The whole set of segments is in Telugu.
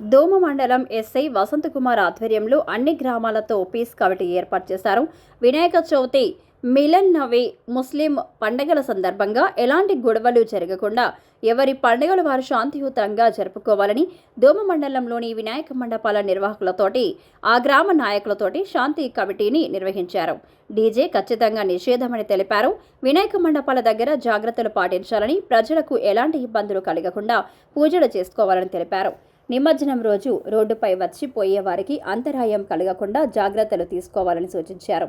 దోమ మండలం ఎస్ఐ వసంతకుమార్ ఆధ్వర్యంలో అన్ని గ్రామాలతో పీస్ కమిటీ ఏర్పాటు చేశారు. వినాయక చవితి మిలన్ నవే ముస్లిం పండగల సందర్భంగా ఎలాంటి గొడవలు జరగకుండా ఎవరి పండుగలు వారు శాంతియుతంగా జరుపుకోవాలని దోమ మండలంలోని వినాయక మండపాల నిర్వాహకులతోటి ఆ గ్రామ నాయకులతోటి శాంతి కమిటీని నిర్వహించారు. డీజే ఖచ్చితంగా నిషేధమని తెలిపారు. వినాయక మండపాల దగ్గర జాగ్రత్తలు పాటించాలని ప్రజలకు ఎలాంటి ఇబ్బందులు కలగకుండా పూజలు చేసుకోవాలని తెలిపారు. నిమజ్జనం రోజు రోడ్డుపై వచ్చి పోయే వారికి అంతరాయం కలగకుండా జాగ్రత్తలు తీసుకోవాలని సూచించారు.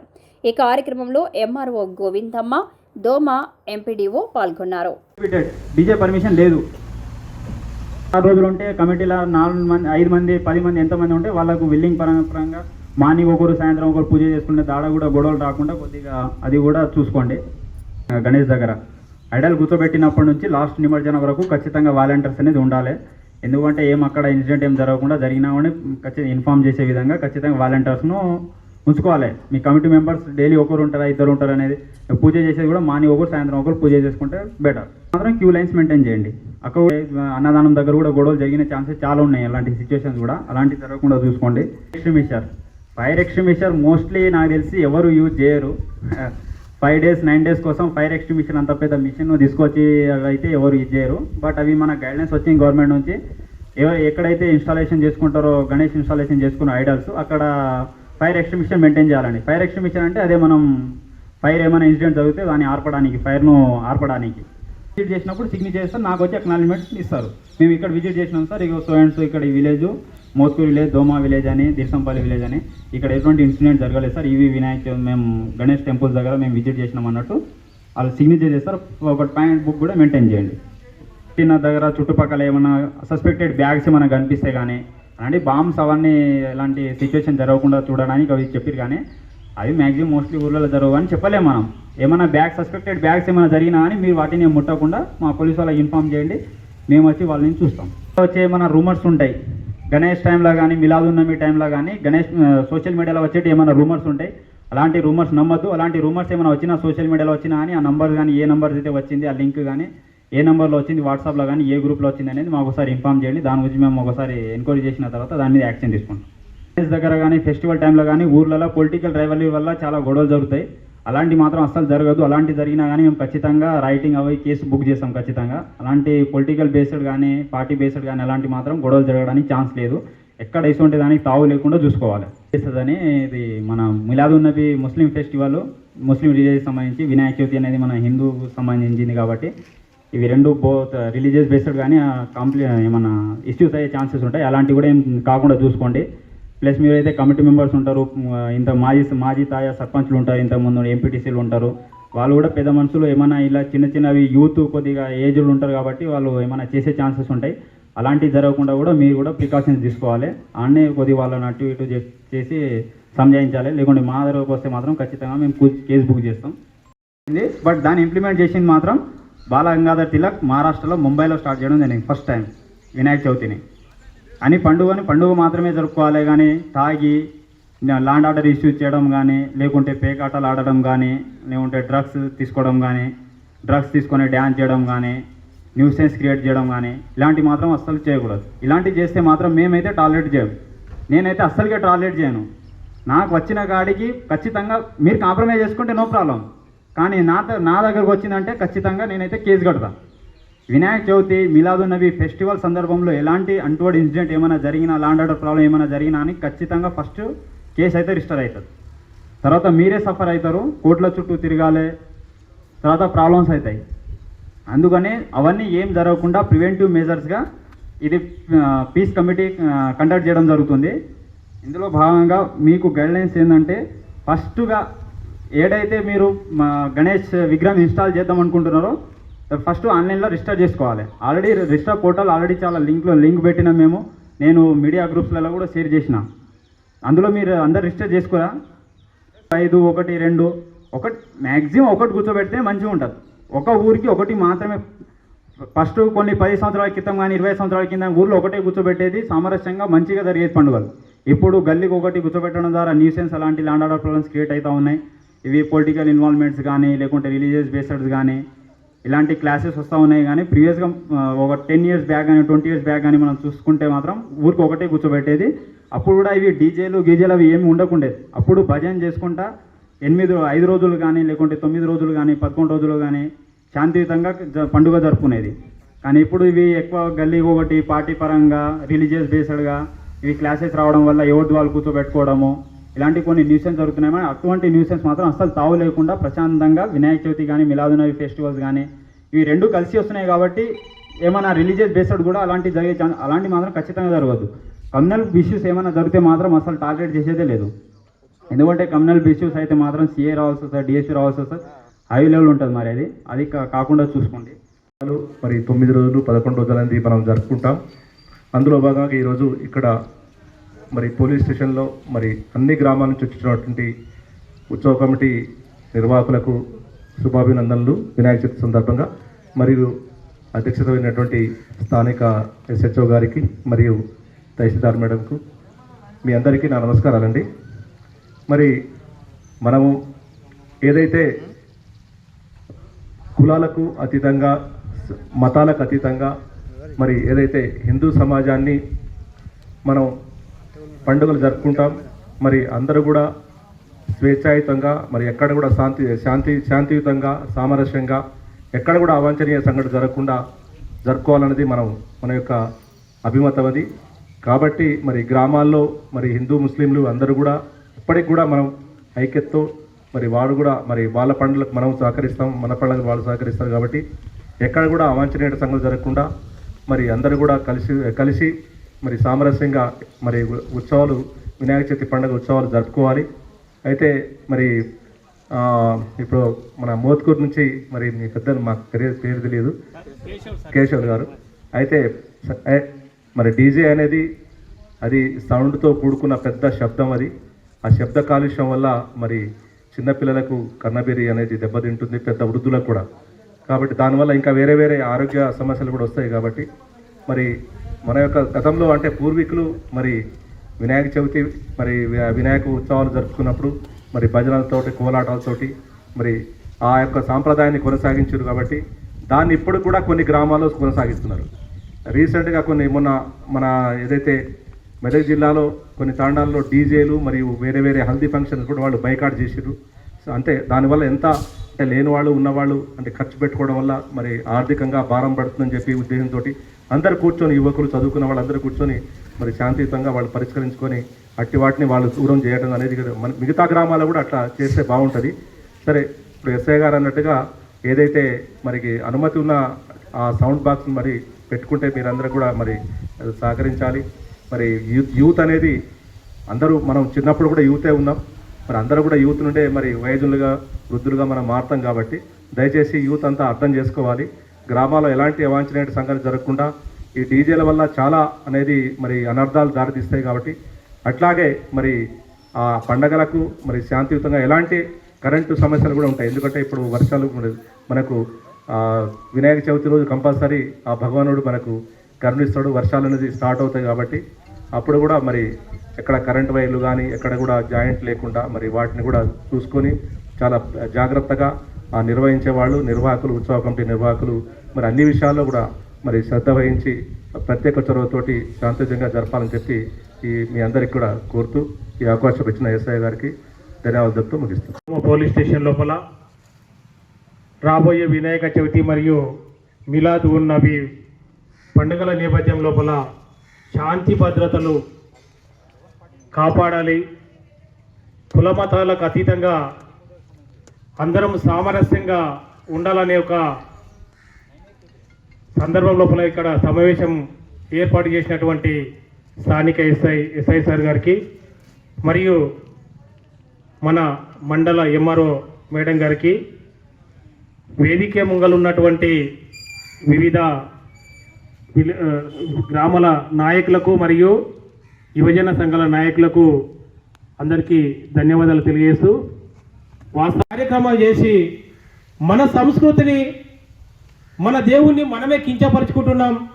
ఈ కార్యక్రమంలో ఎంఆర్ఓ గోవిందమ్మ దోమ ఎంపీడీఓ పాల్గొన్నారు. డీజే పర్మిషన్ లేదు. ఆ రోజులు ఉంటే కమిటీలో నాలుగు మంది ఐదు మంది పది మంది ఎంతమంది ఉంటే వాళ్ళకు విల్లింగ్ పరంగా పరంగా మార్నింగ్ ఒకరు సాయంత్రం ఒకరు పూజ చేసుకుంటే దాడ కూడా గొడవలు రాకుండా కొద్దిగా అది కూడా చూసుకోండి. గణేష్ దగ్గర. ఐడల్ కూర్చోబెట్టినప్పటి నుంచి లాస్ట్ నిమజ్జనం వరకు ఖచ్చితంగా వాలంటీర్స్ అనేది ఉండాలి. ఎందుకంటే ఏం అక్కడ ఇన్సిడెంట్ ఏం జరగకుండా జరిగినా కూడా ఖచ్చితంగా ఇన్ఫామ్ చేసే విధంగా ఖచ్చితంగా వాలంటీర్స్ను ఉంచుకోవాలి. మీ కమిటీ మెంబర్స్ డైలీ ఒకరు ఉంటారా ఇద్దరు ఉంటారు అనేది పూజ చేసేది కూడా మార్నింగ్ ఒకరు సాయంత్రం ఒకరు పూజ చేసుకుంటే బెటర్. మాత్రం క్యూ లైన్స్ మెయింటైన్ చేయండి. అక్కడ అన్నదానం దగ్గర కూడా గొడవలు జరిగిన ఛాన్సెస్ చాలా ఉన్నాయి అలాంటి సిచ్యువేషన్స్ కూడా. అలాంటి జరగకుండా చూసుకోండి. ఎక్స్ట్రీమిషర్. ఫైర్ ఎక్స్ట్రీమిషర్ మోస్ట్లీ నాకు తెలిసి ఎవరు యూజ్ చేయరు. ఫైవ్ డేస్ నైన్ డేస్ కోసం ఫైర్ ఎక్స్టింగ్విషన్ అంత పెద్ద మిషన్ తీసుకొచ్చి అయితే ఎవరు ఇచ్చేయరు చేయరు. బట్ అవి మన గైడ్లైన్స్ వచ్చింది గవర్నమెంట్ నుంచి ఎక్కడైతే ఇన్స్టాలేషన్ చేసుకుంటారో గణేష్ ఇన్స్టాలేషన్ చేసుకున్న ఐడల్స్ అక్కడ ఫైర్ ఎక్స్టింగ్విషన్ మెయింటైన్ చేయాలండి. ఫైర్ ఎక్స్టింగ్విషన్ అంటే అదే మనం ఫైర్ ఏమైనా ఇన్సిడెంట్ జరిగితే దాన్ని ఆర్పడానికి ఫైర్ను ఆర్పడానికి. విజిట్ చేసినప్పుడు సిగ్నేచర్ చేస్తారు నాకు వచ్చి అక్నాలజ్మెంట్ ఇస్తారు. మేము ఇక్కడ విజిట్ చేసినాం సార్ ఇక సో అండ్ సో ఇక్కడ ఈ village Moskur village Doma village అని దిర్సంపల్లి విలేజ్ అని. ఇక్కడ ఎటువంటి ఇన్సిడెంట్ జరగలేదు సార్. ఇవి వినాయక మేము గణేష్ టెంపుల్స్ దగ్గర మేము విజిట్ చేసినాం అన్నట్టు. వాళ్ళు సిగ్నేచర్ చేస్తారు ఒక పాయింట్ బుక్ కూడా మెయింటైన్ చేయండి. తిన్న దగ్గర చుట్టుపక్కల ఏమైనా సస్పెక్టెడ్ బ్యాగ్స్ ఏమైనా కనిపిస్తే కానీ అలాంటి బాంబ్స్ అవన్నీ ఎలాంటి సిచ్యువేషన్ జరగకుండా చూడడానికి అవి చెప్పారు కానీ అవి మ్యాక్సిమం మోస్ట్లీ ఊర్లలో జరగవు అని చెప్పలేము మనం. ఏమైనా బ్యాగ్ సస్పెక్టెడ్ బ్యాగ్స్ ఏమైనా జరిగినా కానీ మీరు వాటిని ముట్టకుండా మా పోలీస్ వాళ్ళకి ఇన్ఫామ్ చేయండి. మేము వచ్చి వాళ్ళని చూస్తాం. వచ్చే ఏమైనా రూమర్స్ ఉంటాయి గణేష్ టైంలో కానీ మిలాదున్నమి టైంలో కానీ గణేష్ సోషల్ మీడియాలో వచ్చేటి ఏమైనా రూమర్స్ ఉంటాయి అలాంటి రూమర్స్ నమ్మద్దు. అలాంటి రూమర్స్ ఏమైనా వచ్చినా సోషల్ మీడియాలో వచ్చినా కానీ ఆ నంబర్ కానీ ఏ నంబర్ అయితే వచ్చింది ఆ లింక్ కానీ ఏ నెంబర్లో వచ్చింది వాట్సాప్లో కానీ ఏ గ్రూప్లో వచ్చింది అనేది మాకు ఒకసారి ఇన్ఫామ్ చేయండి. దాని గురించి మేము ఒకసారి ఎంక్వైరీ చేసిన తర్వాత దాని మీద యాక్షన్ తీసుకుంటాం. దగ్గర కానీ ఫెస్టివల్ టైంలో కానీ ఊర్లలో పొలిటికల్ రైవలరీ వల్ల చాలా గొడవలు జరుగుతాయి. అలాంటి మాత్రం అస్సలు జరగదు. అలాంటి జరిగినా కానీ మేము ఖచ్చితంగా రైటింగ్ అవి కేసు బుక్ చేస్తాం ఖచ్చితంగా. అలాంటి పొలిటికల్ బేస్డ్ కానీ పార్టీ బేస్డ్ కానీ అలాంటి మాత్రం గొడవలు జరగడానికి ఛాన్స్ లేదు. ఎక్కడ ఇసువంటి దానికి తావు లేకుండా చూసుకోవాలి. చేస్తుందని ఇది మన Miladunnabi Muslim festival Muslim religious సంబంధించి వినాయక చవితి అనేది మన హిందూ సంబంధించింది కాబట్టి ఇవి రెండు బోత్ రిలీజియస్ బేస్డ్ కానీ కంప్లీ ఏమన్నా ఇష్యూస్ అయ్యే ఛాన్సెస్ ఉంటాయి. అలాంటివి కూడా ఏం కాకుండా చూసుకోండి. ప్లస్ మీరైతే కమిటీ మెంబర్స్ ఉంటారు ఇంత మాజీ మాజీ తాయా సర్పంచ్లు ఉంటారు ఇంతకుముందు ఎంపీటీసీలు ఉంటారు. వాళ్ళు కూడా పెద్ద మనుషులు ఏమైనా ఇలా చిన్న చిన్నవి యూత్ కొద్దిగా ఏజ్లు ఉంటారు కాబట్టి వాళ్ళు ఏమైనా చేసే ఛాన్సెస్ ఉంటాయి. అలాంటివి జరగకుండా కూడా మీరు కూడా ప్రికాషన్స్ తీసుకోవాలి. అన్నీ కొద్దిగా వాళ్ళని అటు ఇటు చేసి సంజాయించాలి. లేకుంటే మా దగ్గరకు వస్తే మాత్రం ఖచ్చితంగా మేము కేసు బుక్ చేస్తాం. ఉంది. బట్ దాన్ని ఇంప్లిమెంట్ చేసింది మాత్రం బాల గంగాధర్ తిలక్ మహారాష్ట్రలో ముంబైలో స్టార్ట్ చేయడం జరిగింది. First time. వినాయక చవితిని. అని పండుగని పండుగ మాత్రమే జరుపుకోవాలి కానీ తాగి లాండ్ ఆర్డర్ ఇష్యూ చేయడం కానీ లేకుంటే పేకాటలు ఆడడం కానీ లేకుంటే డ్రగ్స్ తీసుకోవడం కానీ డ్రగ్స్ తీసుకొని డ్యాన్స్ చేయడం కానీ న్యూసెన్స్ క్రియేట్ చేయడం కానీ ఇలాంటివి మాత్రం అస్సలు చేయకూడదు. ఇలాంటివి చేస్తే మాత్రం మేమైతే టాలరేట్ చేయం నేనైతే అస్సలుగా టాలరేట్ చేయను. నాకు వచ్చిన కాడికి ఖచ్చితంగా మీరు కాంప్రమైజ్ చేసుకుంటే నో ప్రాబ్లం. కానీ నా నా దగ్గరకు వచ్చిందంటే ఖచ్చితంగా నేనైతే కేసు కడతా. వినాయక చవితి మిలాదున్నవి ఫెస్టివల్ సందర్భంలో ఎలాంటి అంటువర్డ్ ఇన్సిడెంట్ ఏమైనా జరిగినా లాండ్ ఆర్డర్ ప్రాబ్లం ఏమైనా జరిగినా అని ఖచ్చితంగా ఫస్ట్ కేసు అయితే రిజిస్టర్ అవుతుంది తర్వాత మీరే సఫర్ అవుతారు కోర్టుల చుట్టూ తిరగాలి తర్వాత ప్రాబ్లమ్స్ అవుతాయి. అందుకని అవన్నీ ఏం జరగకుండా ప్రివెంటివ్ మెజర్స్గా ఇది పీస్ కమిటీ కండక్ట్ చేయడం జరుగుతుంది. ఇందులో భాగంగా మీకు గైడ్లైన్స్ ఏంటంటే ఫస్ట్గా ఏడైతే మీరు మా గణేష్ విగ్రహం ఇన్స్టాల్ చేద్దాం అనుకుంటున్నారో ఫస్ట్ ఆన్లైన్లో రిజిస్టర్ చేసుకోవాలి. ఆల్రెడీ రిజిస్టర్ పోర్టల్ ఆల్రెడీ చాలా లింక్లో లింక్ పెట్టినా మేము నేను మీడియా గ్రూప్స్లలో కూడా షేర్ చేసిన. అందులో మీరు అందరు రిజిస్టర్ చేసుకోరా? ఐదు ఒకటి రెండు ఒకటి మ్యాక్సిమం ఒకటి కూర్చోబెడితే మంచిగా ఉంటుంది. ఒక ఊరికి ఒకటి మాత్రమే. ఫస్ట్ కొన్ని పది సంవత్సరాల క్రితం కానీ ఇరవై సంవత్సరాల కింద ఊర్లో ఒకటే కూర్చోబెట్టేది సామరస్యంగా మంచిగా జరిగేది పండుగలు. ఇప్పుడు గల్లీకి ఒకటి కూర్చోబెట్టడం ద్వారా న్యూసెన్స్ అలాంటి ల్యాండ్ ఆర్డర్ ప్రాబ్లమ్స్ క్రియేట్ అవుతూ ఉన్నాయి. ఇవి పొలిటికల్ ఇన్వాల్వ్మెంట్స్ కానీ లేకుంటే రిలీజియస్ బేస్డ్స్ కానీ ఇలాంటి క్లాసెస్ వస్తూ ఉన్నాయి కానీ ప్రీవియస్గా ఒక టెన్ ఇయర్స్ బ్యాక్ కానీ ట్వంటీ ఇయర్స్ బ్యాక్ కానీ మనం చూసుకుంటే మాత్రం ఊరికి ఒకటే కూర్చోబెట్టేది. అప్పుడు కూడా ఇవి డీజేలు గీజేలు అవి ఏమి ఉండకుండేది. అప్పుడు భజన చేసుకుంటా ఎనిమిది ఐదు రోజులు కానీ లేకుంటే తొమ్మిది రోజులు కానీ పదకొండు రోజులు కానీ శాంతియుతంగా జ- పండుగ జరుపుకునేది. కానీ ఇప్పుడు ఇవి ఎక్కువ గల్లీ ఒకటి పార్టీ పరంగా రిలీజియస్ బేస్డ్గా ఇవి క్లాసెస్ రావడం వల్ల ఎవరి వాళ్ళు కూర్చోబెట్టుకోవడము ఇలాంటి కొన్ని న్యూసెన్స్ జరుగుతున్నాయి. అటువంటి న్యూసెన్స్ మాత్రం అస్సలు తావు లేకుండా ప్రశాంతంగా వినాయక చవితి కానీ మిలాదునవి ఫెస్టివల్స్ కానీ ఇవి రెండు కలిసి వస్తున్నాయి కాబట్టి ఏమైనా రిలీజియస్ బేస్డ్ కూడా అలాంటి జరిగే ఛాన్స్ అలాంటి మాత్రం ఖచ్చితంగా జరగదు. కమ్యూనల్ ఇష్యూస్ ఏమైనా జరిగితే మాత్రం అసలు టార్గెట్ చేసేదే లేదు. ఎందుకంటే కమ్యూనల్ ఇష్యూస్ అయితే మాత్రం సీఏ రావాల్సి వస్తుంది డిఎస్సీ రావాల్సి వస్తుంది హై లెవెల్ ఉంటుంది మరి అది. అది కా- కాకుండా చూసుకోండి. మరి తొమ్మిది రోజులు పదకొండు రోజులు అనేది మనం జరుపుకుంటాం. అందులో భాగంగా ఈరోజు ఇక్కడ మరి పోలీస్ స్టేషన్లో మరి అన్ని గ్రామాల నుంచి వచ్చినటువంటి ఉత్సవ కమిటీ నిర్వాహకులకు శుభాభినందనలు. వినాయక చవితి సందర్భంగా మరియు అధ్యక్షత అయినటువంటి స్థానిక ఎస్హెచ్ఓ గారికి మరియు తహసీల్దార్ మేడంకు మీ అందరికీ నా నమస్కారాలండి. మరి మనము ఏదైతే కులాలకు అతీతంగా మతాలకు అతీతంగా మరి ఏదైతే హిందూ సమాజాన్ని మనం పండుగలు జరుపుకుంటాం. మరి అందరూ కూడా స్వేచ్ఛాయుతంగా మరి ఎక్కడ కూడా శాంతి శాంతి శాంతియుతంగా సామరస్యంగా ఎక్కడ కూడా అవాంఛనీయ సంఘటన జరగకుండా జరుపుకోవాలన్నది మనం మన యొక్క అభిమతం అది. కాబట్టి మరి గ్రామాల్లో మరి హిందూ ముస్లింలు అందరూ కూడా ఇప్పటికి కూడా మనం ఐక్యతతో మరి వాడు కూడా మరి వాళ్ళ పండుగలకు మనం సహకరిస్తాం మన పండుగలకు వాళ్ళు సహకరిస్తారు కాబట్టి ఎక్కడ కూడా అవాంఛనీయ సంఘటన జరగకుండా మరి అందరూ కూడా కలిసి కలిసి మరి సామరస్యంగా మరి ఉత్సవాలు వినాయక చవితి పండుగ ఉత్సవాలు జరుపుకోవాలి. అయితే మరి ఇప్పుడు మన మోత్కూరు నుంచి మరి మీ పెద్దలు మాకు పేరు పేరు తెలియదు. కేశవ్ గారు. అయితే మరి డీజే అనేది అది సౌండ్తో కూడుకున్న పెద్ద శబ్దం అది. ఆ శబ్ద కాలుష్యం వల్ల మరి చిన్నపిల్లలకు కన్నబేరి అనేది దెబ్బతింటుంది పెద్ద వృద్ధులకు కూడా. కాబట్టి దానివల్ల ఇంకా వేరే వేరే ఆరోగ్య సమస్యలు కూడా వస్తాయి కాబట్టి మరి మన యొక్క గతంలో అంటే పూర్వీకులు మరి వినాయక చవితి మరి వినాయక ఉత్సవాలు జరుపుకున్నప్పుడు మరి భజనలతోటి కోలాటాలతోటి మరి ఆ యొక్క సాంప్రదాయాన్ని కొనసాగించారు కాబట్టి దాన్ని ఇప్పుడు కూడా కొన్ని గ్రామాల్లో కొనసాగిస్తున్నారు. రీసెంట్గా కొన్ని మొన్న మన ఏదైతే మెదక్ జిల్లాలో కొన్ని తాండాల్లో డీజేలు మరియు వేరే వేరే హల్దీ ఫంక్షన్స్ కూడా వాళ్ళు బైకాట్ చేసిర్రు. సో అంటే దానివల్ల ఎంత అంటే లేని వాళ్ళు ఉన్నవాళ్ళు అంటే ఖర్చు పెట్టుకోవడం వల్ల మరి ఆర్థికంగా భారం పడుతుందని చెప్పి ఉద్దేశంతో అందరు కూర్చొని యువకులు చదువుకున్న వాళ్ళందరూ కూర్చొని మరి శాంతియుతంగా వాళ్ళు పరిష్కరించుకొని అట్టి వాటిని వాళ్ళు దూరం చేయడం అనేది మన మిగతా గ్రామాల్లో కూడా అట్లా చేస్తే బాగుంటుంది. సరే ఇప్పుడు ఎస్ఐ గారు అన్నట్టుగా ఏదైతే మరికి అనుమతి ఉన్న ఆ సౌండ్ బాక్స్ మరి పెట్టుకుంటే మీరందరూ కూడా మరి సహకరించాలి. మరి యూత్ యూత్ అనేది అందరూ మనం చిన్నప్పుడు కూడా యూతే ఉన్నాం. మరి అందరూ కూడా యూత్ నుండే మరి వయజులుగా వృద్ధులుగా మనం మారుతాం కాబట్టి దయచేసి యూత్ అంతా అర్థం చేసుకోవాలి. గ్రామాల్లో ఎలాంటి అవాంఛనీయ సంఘటన జరగకుండా ఈ డీజేల వల్ల చాలా అనేది మరి అనర్థాలు దారితీస్తాయి కాబట్టి అట్లాగే మరి ఆ పండగలకు మరి శాంతియుతంగా ఎలాంటి కరెంటు సమస్యలు కూడా ఉంటాయి. ఎందుకంటే ఇప్పుడు వర్షాలు మనకు వినాయక చవితి రోజు కంపల్సరీ ఆ భగవానుడు మనకు కరుణిస్తాడు. వర్షాలు అనేది స్టార్ట్ అవుతాయి కాబట్టి అప్పుడు కూడా మరి ఎక్కడ కరెంట్ వైర్లు కానీ ఎక్కడ కూడా జాయింట్ లేకుండా మరి వాటిని కూడా చూసుకొని చాలా జాగ్రత్తగా నిర్వహించే వాళ్ళు నిర్వాహకులు ఉత్సవ కమిటీ నిర్వాహకులు మరి అన్ని విషయాల్లో కూడా మరి శ్రద్ధ వహించి ప్రత్యేక చొరవతోటి శాంతియుతంగా జరపాలని చెప్పి ఈ మీ అందరికి కూడా కోరుతూ ఈ అవకాశం ఇచ్చిన ఎస్ఐ గారికి ధన్యవాదాలు చెప్తూ ముగిస్తాను పోలీస్ స్టేషన్ లోపల రాబోయే వినాయక చవితి మరియు మిలాద్ ఉన్నవి పండుగల నేపథ్యం లోపల శాంతి భద్రతలు కాపాడాలి. కుల మతాలకు అతీతంగా అందరం సామరస్యంగా ఉండాలనే ఒక సందర్భం లోపల ఇక్కడ సమావేశం ఏర్పాటు చేసినటువంటి స్థానిక ఎస్ఐ ఎస్ఐ సార్ గారికి మరియు మన మండల ఎంఆర్ఓ మేడం గారికి వేదిక ముంగలున్నటువంటి వివిధ గ్రామాల నాయకులకు మరియు యువజన సంఘాల నాయకులకు అందరికీ ధన్యవాదాలు తెలియజేస్తూ కార్యక్రమాలు చేసి మన సంస్కృతిని మన దేవుణ్ణి మనమే కించపరుచుకుంటున్నాం.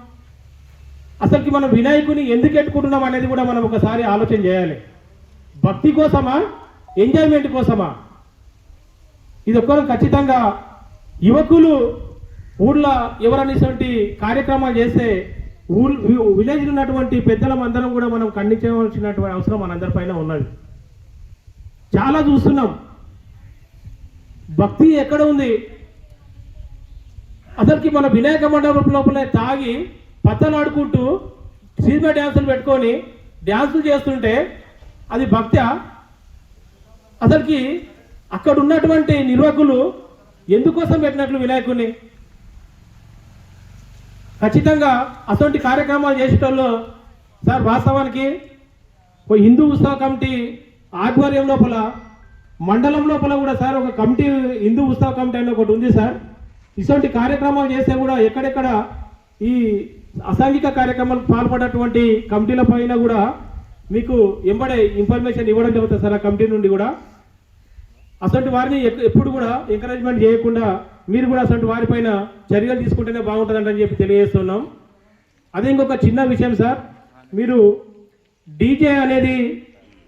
అసలుకి మనం వినాయకుని ఎందుకు ఎట్టుకుంటున్నాం అనేది కూడా మనం ఒకసారి ఆలోచన చేయాలి. భక్తి కోసమా ఎంజాయ్మెంట్ కోసమా? ఇది ఒక్కరు ఖచ్చితంగా యువకులు ఊళ్ళో ఎవరనేటువంటి కార్యక్రమాలు చేస్తే ఊళ్ళు విలేజ్లో ఉన్నటువంటి పెద్దలం అందరం కూడా మనం ఖండించవలసినటువంటి అవసరం మనందరిపైన ఉన్నది. చాలా చూస్తున్నాం. భక్తి ఎక్కడ ఉంది? అసలుకి మన వినాయక మండపం లోపల తాగి పత్తలాడుకుంటూ సినిమా డ్యాన్సులు పెట్టుకొని డ్యాన్సులు చేస్తుంటే అది భక్త్య అసలుకి అక్కడ ఉన్నటువంటి నిర్వాహకులు ఎందుకోసం పెట్టినట్లు వినాయకుడిని ఖచ్చితంగా అటువంటి కార్యక్రమాలు చేసేటోళ్ళు సార్ వాస్తవానికి ఓ హిందూ ఉత్సవ కమిటీ ఆధ్వర్యం లోపల మండలం లోపల కూడా సార్ ఒక కమిటీ హిందూ ఉత్సవ కమిటీ అని ఒకటి ఉంది సార్. ఇటువంటి కార్యక్రమాలు చేస్తే కూడా ఎక్కడెక్కడ ఈ అసాంఘిక కార్యక్రమాలకు పాల్పడేటువంటి కమిటీల పైన కూడా మీకు ఎంబడే ఇన్ఫర్మేషన్ ఇవ్వడం జరుగుతుంది సార్ ఆ కమిటీ నుండి కూడా. అసలు వారిని ఎప్పుడు కూడా ఎంకరేజ్మెంట్ చేయకుండా మీరు కూడా అసలు వారిపైన చర్యలు తీసుకుంటేనే బాగుంటుందంటని చెప్పి తెలియజేస్తున్నాం. అదే ఇంకొక చిన్న విషయం సార్. మీరు డీజే అనేది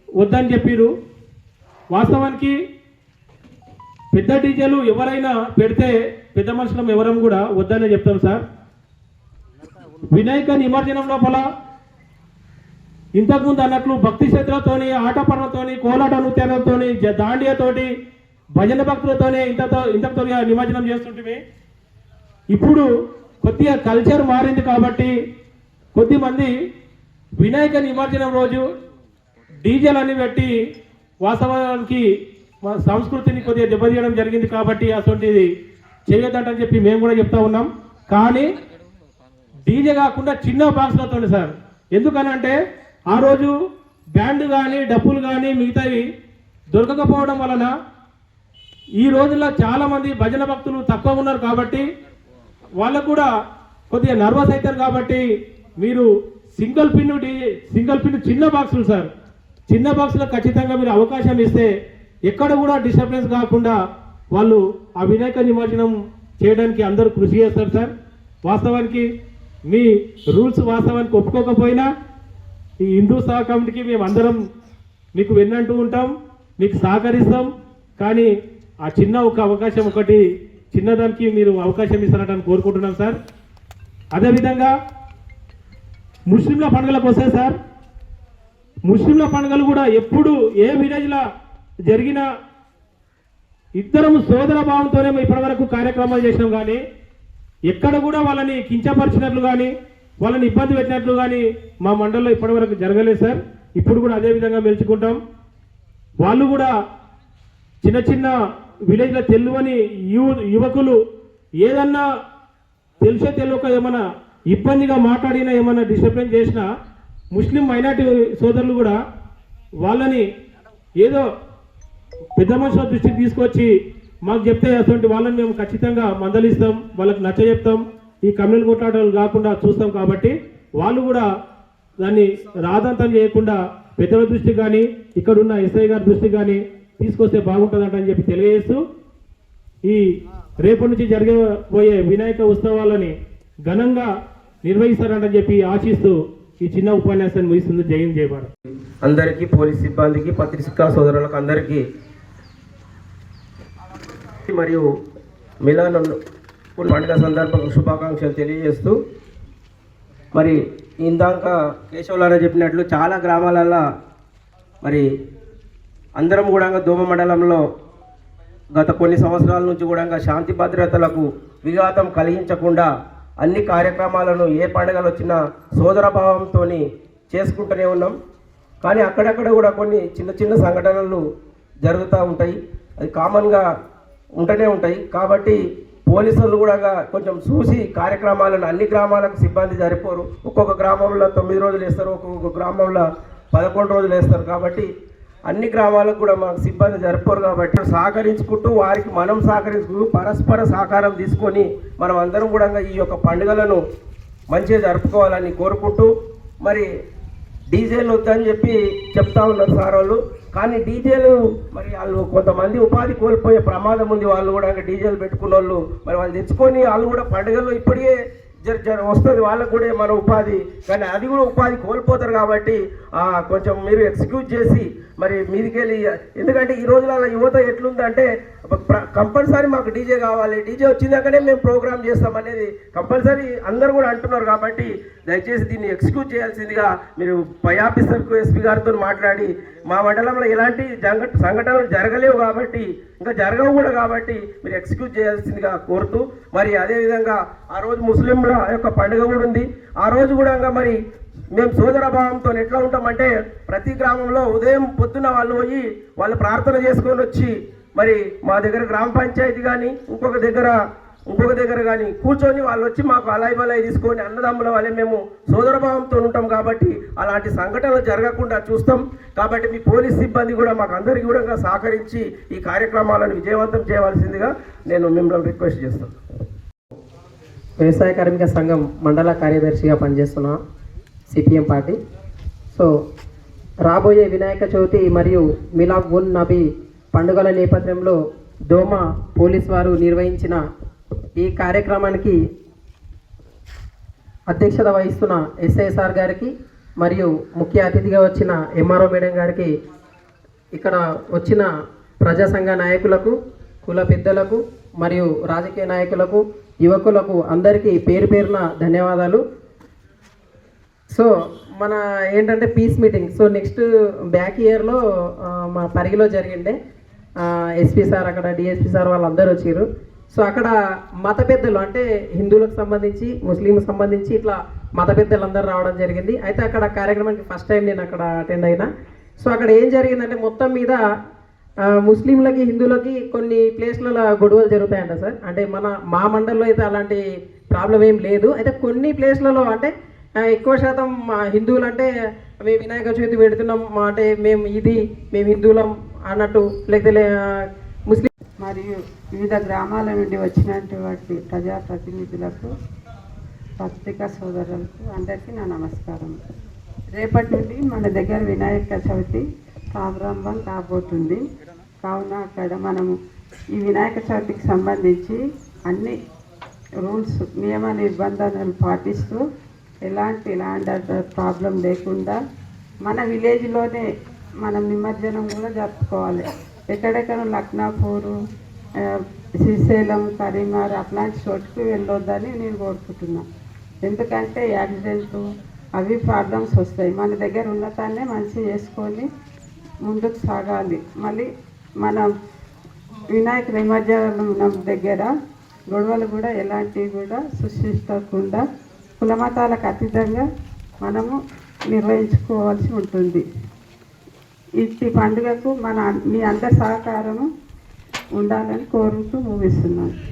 వద్దని చెప్పారు వాస్తవానికి పెద్ద డీజేలు ఎవరైనా పెడితే పెద్ద మనుషులం ఎవరం కూడా వద్దనే చెప్తాం సార్. వినాయక నిమజ్జనం లోపల ఇంతకుముందు అన్నట్లు భక్తి శ్రద్ధలతోని ఆటపడలతోని కోలాట నృత్యాలతోని జ- దాండియాతోటి భజన భక్తులతోనే ఇంతతో ఇంతతో నిమజ్జనం చేస్తుంటే ఇప్పుడు కొద్దిగా కల్చర్ మారింది కాబట్టి కొద్దిమంది వినాయక నిమజ్జనం రోజు డీజేలన్నీ పెట్టి వాస్తవానికి మా సంస్కృతిని కొద్దిగా దెబ్బతీయడం జరిగింది కాబట్టి అటువంటిది చేయొద్దంటని చెప్పి మేము కూడా చెప్తా ఉన్నాం. కానీ డీజే కాకుండా చిన్న బాక్స్లతో సార్. ఎందుకనంటే ఆ రోజు బ్యాండ్ కానీ డప్పులు కానీ మిగతావి దొరకకపోవడం వలన ఈ రోజుల్లో చాలామంది భజన భక్తులు తక్కువ ఉన్నారు కాబట్టి వాళ్ళకు కూడా కొద్దిగా నర్వస్ అవుతారు కాబట్టి మీరు సింగిల్ పిన్ సింగిల్ పిన్ చిన్న బాక్సులు సార్. చిన్న బాక్స్లో ఖచ్చితంగా మీరు అవకాశం ఇస్తే ఎక్కడ కూడా డిస్టర్బెన్స్ కాకుండా వాళ్ళు ఆ వినాయక నిమజ్జనం చేయడానికి అందరూ కృషి చేస్తారు సార్. వాస్తవానికి మీ రూల్స్ వాస్తవానికి ఒప్పుకోకపోయినా ఈ హిందూ సహ కమిటీకి మేము అందరం మీకు వెన్నంటూ ఉంటాం మీకు సహకరిస్తాం. కానీ ఆ చిన్న ఒక అవకాశం ఒకటి చిన్నదానికి మీరు అవకాశం ఇస్తారని కోరుకుంటున్నాం సార్. అదేవిధంగా ముస్లింల పండుగలకు వస్తే సార్ ముస్లింల పండుగలు కూడా ఎప్పుడు ఏ విలేజ్లో జరిగిన ఇద్దరం సోదర భావంతోనే ఇప్పటివరకు కార్యక్రమాలు చేసినాం కానీ ఎక్కడ కూడా వాళ్ళని కించపరిచినట్లు కానీ వాళ్ళని ఇబ్బంది పెట్టినట్లు కానీ మా మండలంలో ఇప్పటివరకు జరగలేదు సార్. ఇప్పుడు కూడా అదే విధంగా మెలుచుకుంటాం. వాళ్ళు కూడా చిన్న చిన్న విలేజ్లో తెలియని యు యువకులు ఏదన్నా తెలిసే తెలియక ఏమైనా ఇబ్బందిగా మాట్లాడినా ఏమైనా డిస్టర్బెన్స్ చేసినా ముస్లిం మైనార్టీ సోదరులు కూడా వాళ్ళని ఏదో పెద్ద మనుషుల దృష్టికి తీసుకొచ్చి మాకు చెప్తే అటువంటి వాళ్ళని మేము ఖచ్చితంగా మందలిస్తాం వాళ్ళకి నచ్చ చెప్తాం. ఈ కమ్యూనల్ కొట్లాటలు కాకుండా చూస్తాం కాబట్టి వాళ్ళు కూడా దాన్ని రాదంతం చేయకుండా పెద్దల దృష్టి కానీ ఇక్కడున్న ఎస్ఐ గారి దృష్టి కానీ తీసుకొస్తే బాగుంటుందంట అని చెప్పి తెలియజేస్తూ ఈ రేపటి నుంచి జరగబోయే వినాయక ఉత్సవాలని ఘనంగా నిర్వహిస్తారంటని చెప్పి ఆశిస్తూ ఈ చిన్న ఉపన్యాసాన్ని ముగిస్తుంది. జయం జయభారత్ అందరికీ పోలీస్ సిబ్బందికి పత్రికా సోదరులకు అందరికీ మరియు మిలాన్ పండుగ సందర్భంగా శుభాకాంక్షలు తెలియజేస్తూ మరి ఇందాక కేశవులారా చెప్పినట్లు చాలా గ్రామాలల్లో మరి అందరం కూడా దోమ మండలంలో గత కొన్ని సంవత్సరాల నుంచి కూడా శాంతి భద్రతలకు విఘాతం కలిగించకుండా అన్ని కార్యక్రమాలను ఏ పండుగలు వచ్చినా సోదరభావంతో చేసుకుంటూనే ఉన్నాం. కానీ అక్కడక్కడ కూడా కొన్ని చిన్న చిన్న సంఘటనలు జరుగుతూ ఉంటాయి. అది కామన్గా ఉంటూనే ఉంటాయి. కాబట్టి పోలీసులు కూడా కొంచెం చూసి కార్యక్రమాలను అన్ని గ్రామాలకు సిబ్బంది సరిపోరు ఒక్కొక్క గ్రామంలో తొమ్మిది రోజులు వేస్తారు ఒక్కొక్క గ్రామంలో పదకొండు రోజులు వేస్తారు. కాబట్టి అన్ని గ్రామాలకు కూడా మాకు సిబ్బంది సరిపోరు కాబట్టి సహకరించుకుంటూ వారికి మనం సహకరించుకుంటూ పరస్పర సహకారం తీసుకొని మనం అందరం కూడా ఈ యొక్క పండుగలను మంచిగా జరుపుకోవాలని కోరుకుంటూ మరి డీజేలు వద్దని చెప్పి చెప్తా ఉన్నారు సార్ వాళ్ళు. కానీ డీజేలు మరి వాళ్ళు కొంతమంది ఉపాధి కోల్పోయే ప్రమాదం ఉంది. వాళ్ళు కూడా డీజేలు పెట్టుకున్న వాళ్ళు మరి వాళ్ళు తెచ్చుకొని వాళ్ళు కూడా పండుగలు ఇప్పటికే జర జర వస్తుంది. వాళ్ళకు కూడా మన ఉపాధి. కానీ అది కూడా ఉపాధి కోల్పోతారు కాబట్టి కొంచెం మీరు ఎక్స్క్యూజ్ చేసి మరి మీదికెళ్ళి ఎందుకంటే ఈ రోజులలో యువత ఎట్లుందంటే కంపల్సరీ మాకు డీజే కావాలి. డీజే వచ్చిందాకనే మేము ప్రోగ్రామ్ చేస్తాం అనేది కంపల్సరీ అందరు కూడా అంటున్నారు కాబట్టి దయచేసి దీన్ని ఎక్స్క్యూజ్ చేయాల్సిందిగా మీరు పై ఆఫీసర్కు ఎస్పీ గారితో మాట్లాడి మా మండలంలో ఎలాంటి సంఘటనలు జరగలేవు కాబట్టి ఇంకా జరగవు కూడా కాబట్టి మీరు ఎక్స్క్యూజ్ చేయాల్సిందిగా కోరుతూ మరి అదేవిధంగా ఆ రోజు ముస్లింల యొక్క పండుగ కూడా ఉంది. ఆ రోజు కూడా ఇంకా మరి మేము సోదరభావంతో ఎట్లా ఉంటామంటే ప్రతి గ్రామంలో ఉదయం పొద్దున్న వాళ్ళు పోయి వాళ్ళు ప్రార్థన చేసుకొని వచ్చి మరి మా దగ్గర గ్రామ పంచాయతీ కానీ ఇంకొక దగ్గర ఇంకొక దగ్గర కానీ కూర్చొని వాళ్ళు వచ్చి మాకు అలాయి బలాయి తీసుకొని అన్నదమ్ముల వల్లే మేము సోదరభావంతో ఉంటాం కాబట్టి అలాంటి సంఘటనలు జరగకుండా చూస్తాం. కాబట్టి మీ పోలీస్ సిబ్బంది కూడా మాకు అందరికీ కూడా సహకరించి ఈ కార్యక్రమాలను విజయవంతం చేయవలసిందిగా నేను మిమ్మల్ని రిక్వెస్ట్ చేస్తాను. వ్యవసాయ కార్మిక సంఘం మండల కార్యదర్శిగా పనిచేస్తున్న సిపిఎం పార్టీ. సో రాబోయే వినాయక చవితి మరియు మిలాబ్ ఉన్ నబీ పండుగల నేపథ్యంలో దోమ పోలీస్ వారు నిర్వహించిన ఈ కార్యక్రమానికి అధ్యక్షత వహిస్తున్న ఎస్ఐఎస్ఆర్ గారికి మరియు ముఖ్య అతిథిగా వచ్చిన ఎంఆర్ఓ మేడం గారికి ఇక్కడ వచ్చిన ప్రజా సంఘ నాయకులకు కుల పెద్దలకు మరియు రాజకీయ నాయకులకు యువకులకు అందరికీ పేరు పేరున ధన్యవాదాలు. సో మన ఏంటంటే peace meeting so next back ఇయర్లో మా పరిగిలో జరిగిండే ఎస్పీ సార్ అక్కడ డిఎస్పీ సార్ వాళ్ళందరూ వచ్చారు సో అక్కడ మత పెద్దలు అంటే హిందువులకు సంబంధించి ముస్లింలకు సంబంధించి ఇట్లా మత పెద్దలు అందరూ రావడం జరిగింది. అయితే అక్కడ కార్యక్రమానికి ఫస్ట్ టైం నేను అక్కడ అటెండ్ అయినా. సో అక్కడ ఏం జరిగిందంటే మొత్తం మీద ముస్లింలకి హిందువులకి కొన్ని ప్లేస్లలో గొడవలు జరుగుతాయంట సార్. అంటే మన మా మండలంలో అయితే అలాంటి ప్రాబ్లం ఏం లేదు. అయితే కొన్ని ప్లేస్లలో అంటే ఎక్కువ శాతం మా హిందువులు అంటే మేము వినాయక చవితి పెడుతున్నాం మా అంటే మేము ఇది మేము హిందువులం అన్నట్టు లేకపోతే మరియు వివిధ గ్రామాల నుండి వచ్చినటువంటి ప్రజాప్రతినిధులకు పత్రికా సోదరులకు అందరికీ నా నమస్కారం. రేపటి నుండి మన దగ్గర వినాయక చవితి ప్రారంభం కాబోతుంది. కావున అక్కడ మనము ఈ వినాయక చవితికి సంబంధించి అన్ని రూల్స్ నియమ నిబంధనలు పాటిస్తూ ఎలాంటి ల్యాండ్ ప్రాబ్లం లేకుండా మన విలేజ్లోనే మనం నిమజ్జనం కూడా జరుపుకోవాలి. ఎక్కడెక్కడ లక్నాపూరు శ్రీశైలం కరీంనగర్ అట్లాంటి చోటుకు వెళ్ళొద్దని నేను కోరుకుంటున్నాను ఎందుకంటే యాక్సిడెంట్ అవి ప్రాబ్లమ్స్ వస్తాయి. మన దగ్గర ఉన్నతాన్నే మంచి చేసుకొని ముందుకు సాగాలి. మళ్ళీ మన వినాయక నిమజ్జనం దగ్గర గొడవలు కూడా ఎలాంటివి కూడా సృష్టించకుండా కులమతాలకు అతీతంగా మనము నిర్వహించుకోవాల్సి ఉంటుంది. ఈ పండుగకు మన మీ అందరి సహకారము ఉండాలని కోరుతూ ముగిస్తున్నాను.